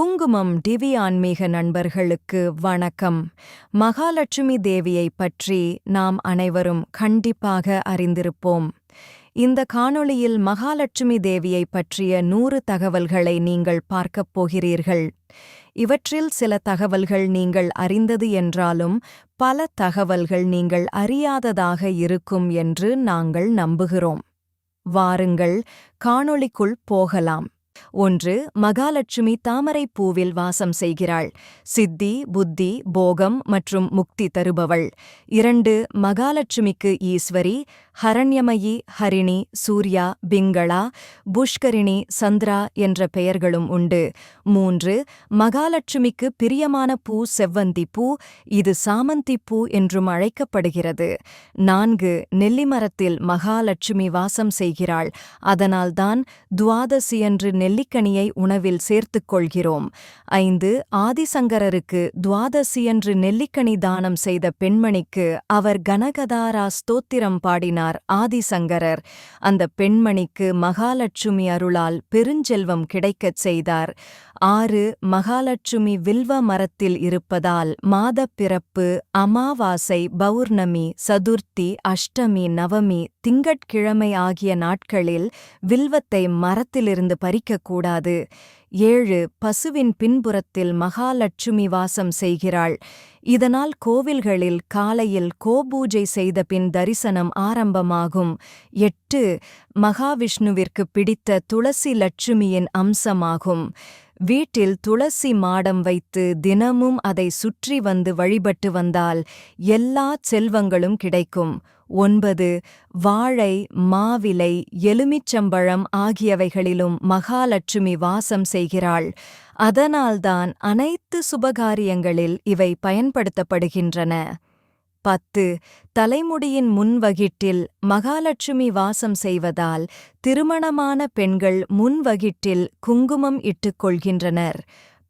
குங்குமம் டிவி ஆன்மீக நண்பர்களுக்கு வணக்கம். மகாலட்சுமி தேவியை பற்றி நாம் அனைவரும் கண்டிப்பாக அறிந்திருப்போம். இந்த காணொளியில் மகாலட்சுமி தேவியை பற்றிய நூறு தகவல்களை நீங்கள் பார்க்கப் போகிறீர்கள். இவற்றில் சில தகவல்கள் நீங்கள் அறிந்தது என்றாலும் பல தகவல்கள் நீங்கள் அறியாததாக இருக்கும் என்று நாங்கள் நம்புகிறோம். வாருங்கள் காணொளிக்குள் போகலாம். ஒன்று மகாலட்சுமி தாமரைப் பூவில் வாசம் செய்கிறாள். சித்தி புத்தி போகம் மற்றும் முக்தி தருபவள். இரண்டு மகாலட்சுமிக்கு ஈஸ்வரி ஹரண்யமயி ஹரிணி சூர்யா பிங்களா புஷ்கரிணி சந்திரா என்ற பெயர்களும் உண்டு. மூன்று மகாலட்சுமிக்கு பிரியமான பூ செவ்வந்தி பூ இது சாமந்தி பூ என்றும் அழைக்கப்படுகிறது. நான்கு நெல்லிமரத்தில் மகாலட்சுமி வாசம் செய்கிறாள். அதனால்தான் துவாதசியன்று நெல்லிக்கனியை உணவில் சேர்த்துக் கொள்கிறோம். ஐந்து ஆதிசங்கரருக்கு துவாதசியன்று நெல்லிக்கனி தானம் செய்த பெண்மணிக்கு அவர் கனகதாரா ஸ்தோத்திரம் பாடினார் ஆதிசங்கரர். அந்த பெண்மணிக்கு மகாலட்சுமி அருளால் பெருஞ்செல்வம் கிடைக்கச் செய்தார். ஆறு மகாலட்சுமி வில்வ மரத்தில் இருப்பதால் மாதப் பிறப்பு அமாவாசை பௌர்ணமி சதுர்த்தி அஷ்டமி நவமி திங்கட்கிழமை ஆகிய நாட்களில் வில்வத்தை மரத்திலிருந்து பறிக்கக்கூடாது ஏழு பசுவின் பின்புறத்தில் மகாலட்சுமி வாசம் செய்கிறாள். இதனால் கோவில்களில் காலையில் கோபூஜை செய்த பின் தரிசனம் ஆரம்பமாகும். எட்டு மகாவிஷ்ணுவிற்கு பிடித்த துளசி லட்சுமியின் அம்சமாகும். வீட்டில் துளசி மாடம் வைத்து தினமும் அதை சுற்றி வந்து வழிபட்டு வந்தால் எல்லா செல்வங்களும் கிடைக்கும். ஒன்பது வாழை மாவிலை எலுமிச்சம்பழம் ஆகியவைகளிலும் மகாலட்சுமி வாசம் செய்கிறாள். அதனால்தான் அனைத்து சுபகாரியங்களில் இவை பயன்படுத்தப்படுகின்றன. பத்து. தலைமுடியின் முன்வகிட்டில் மகாலட்சுமி வாசம் செய்வதால் திருமணமான பெண்கள் முன்வகிட்டில் குங்குமம் இட்டுக் கொள்கின்றனர்.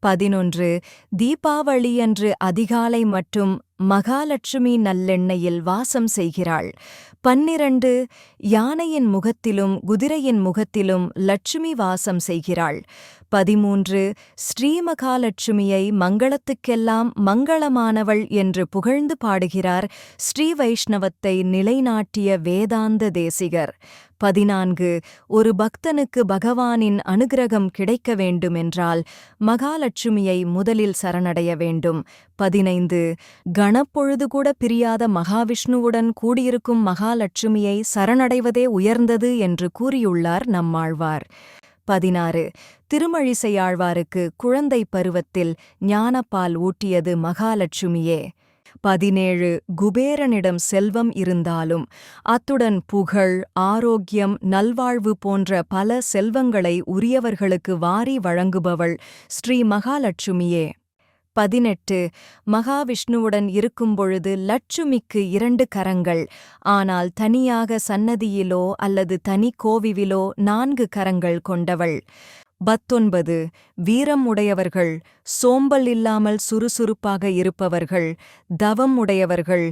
பதினொன்று. தீபாவளியன்று அதிகாலை மற்றும் மகாலட்சுமி நல்லெண்ணெயில் வாசம் செய்கிறாள். பன்னிரண்டு யானையின் முகத்திலும் குதிரையின் முகத்திலும் லட்சுமி வாசம் செய்கிறாள். பதிமூன்று ஸ்ரீமகாலட்சுமியை மங்களத்துக்கெல்லாம் மங்களமானவள் என்று புகழ்ந்து பாடுகிறார் ஸ்ரீ வைஷ்ணவத்தை நிலைநாட்டிய வேதாந்த தேசிகர். பதினான்கு ஒரு பக்தனுக்கு பகவானின் அனுகிரகம் கிடைக்க வேண்டுமென்றால் மகாலட்சுமியை முதலில் சரணடைய வேண்டும். பதினைந்து. கணப்பொழுது கூட பிரியாத மகாவிஷ்ணுவுடன் கூடியிருக்கும் மகாலட்சுமியை சரணடைவதே உயர்ந்தது என்று கூறியுள்ளார் நம்மாழ்வார். பதினாறு. திருமழிசையாழ்வாருக்கு குழந்தை பருவத்தில் ஞானப்பால் ஊட்டியது மகாலட்சுமியே. பதினேழு. குபேரனிடம் செல்வம் இருந்தாலும் அத்துடன் புகழ் ஆரோக்கியம் நல்வாழ்வு போன்ற பல செல்வங்களை உரியவர்களுக்கு வாரி வழங்குபவள் ஸ்ரீ மகாலட்சுமியே. பதினெட்டு. மகாவிஷ்ணுவுடன் இருக்கும்பொழுது லட்சுமிக்கு இரண்டு கரங்கள். ஆனால் தனியாக சன்னதியிலோ அல்லது தனி கோவிவிலோ நான்கு கரங்கள் கொண்டவள். பத்தொன்பது. வீரம் உடையவர்கள் சோம்பல் இல்லாமல் சுறுசுறுப்பாக இருப்பவர்கள் தவம் உடையவர்கள்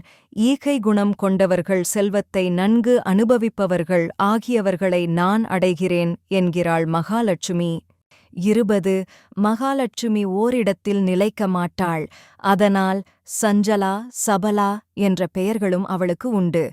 ஈகை குணம் கொண்டவர்கள் செல்வத்தை நன்கு அனுபவிப்பவர்கள் ஆகியவர்களை நான் அடைகிறேன் என்கிறாள் மகாலட்சுமி. இருபது மகாலட்சுமி ஓரிடத்தில் நிலைக்க மாட்டாள். அதனால் சஞ்சலா சபலா என்ற பெயர்களும் அவளுக்கு உண்டு.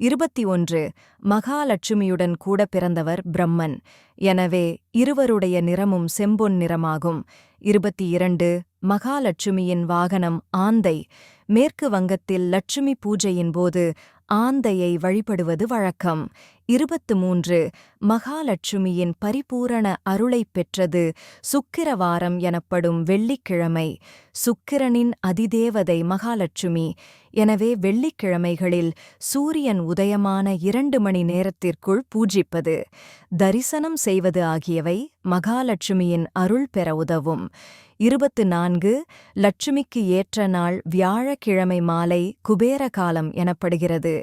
இருபத்தி ஒன்று மகாலட்சுமியுடன் கூட பிறந்தவர் பிரம்மன். எனவே இருவருடைய நிறமும் செம்பொன் நிறமாகும். இருபத்தி இரண்டு மகாலட்சுமியின் வாகனம் ஆந்தை. மேற்கு வங்கத்தில் லட்சுமி பூஜையின் போது ஆந்தையை வழிபடுவது வழக்கம். இருபத்து மூன்று மகாலட்சுமியின் பரிபூரண அருளைப் பெற்றது சுக்கிரவாரம் எனப்படும் வெள்ளிக்கிழமை. சுக்கிரனின் அதிதேவதை மகாலட்சுமி. எனவே வெள்ளிக்கிழமைகளில் சூரியன் உதயமான இரண்டு மணி நேரத்திற்குள் பூஜிப்பது. தரிசனம் செய்வது ஆகியவை மகாலட்சுமியின் அருள் பெற உதவும். இருபத்து நான்கு லட்சுமிக்கு ஏற்ற நாள் வியாழக்கிழமை மாலை குபேர காலம் எனப்படுகிறது.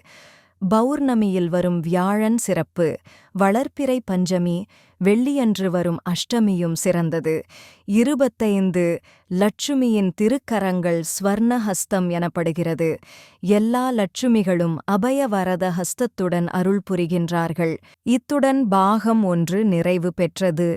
பௌர்ணமியில் வரும் வியாழன் சிறப்பு வளர்ப்பிறை பஞ்சமி வெள்ளியன்று வரும் அஷ்டமியும் சிறந்தது. இருபத்தைந்து லட்சுமியின் திருக்கரங்கள் ஸ்வர்ணஹஸ்தம் எனப்படுகிறது. எல்லா லட்சுமிகளும் அபயவரத ஹஸ்தத்துடன் அருள் புரிகின்றார்கள். இத்துடன் பாகம் ஒன்று நிறைவு பெற்றது.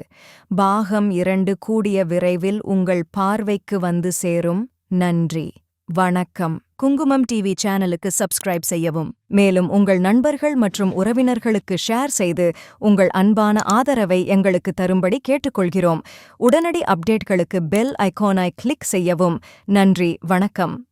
பாகம் இரண்டு கூடிய விரைவில் உங்கள் பார்வைக்கு வந்து சேரும். நன்றி. வணக்கம். குங்குமம் டிவி சேனலுக்கு சப்ஸ்கிரைப் செய்யவும். மேலும் உங்கள் நண்பர்கள் மற்றும் உறவினர்களுக்கு ஷேர் செய்து உங்கள் அன்பான ஆதரவை எங்களுக்கு தரும்படி கேட்டுக்கொள்கிறோம். உடனடி அப்டேட்களுக்கு பெல் ஐகானை கிளிக் செய்யவும். நன்றி வணக்கம்.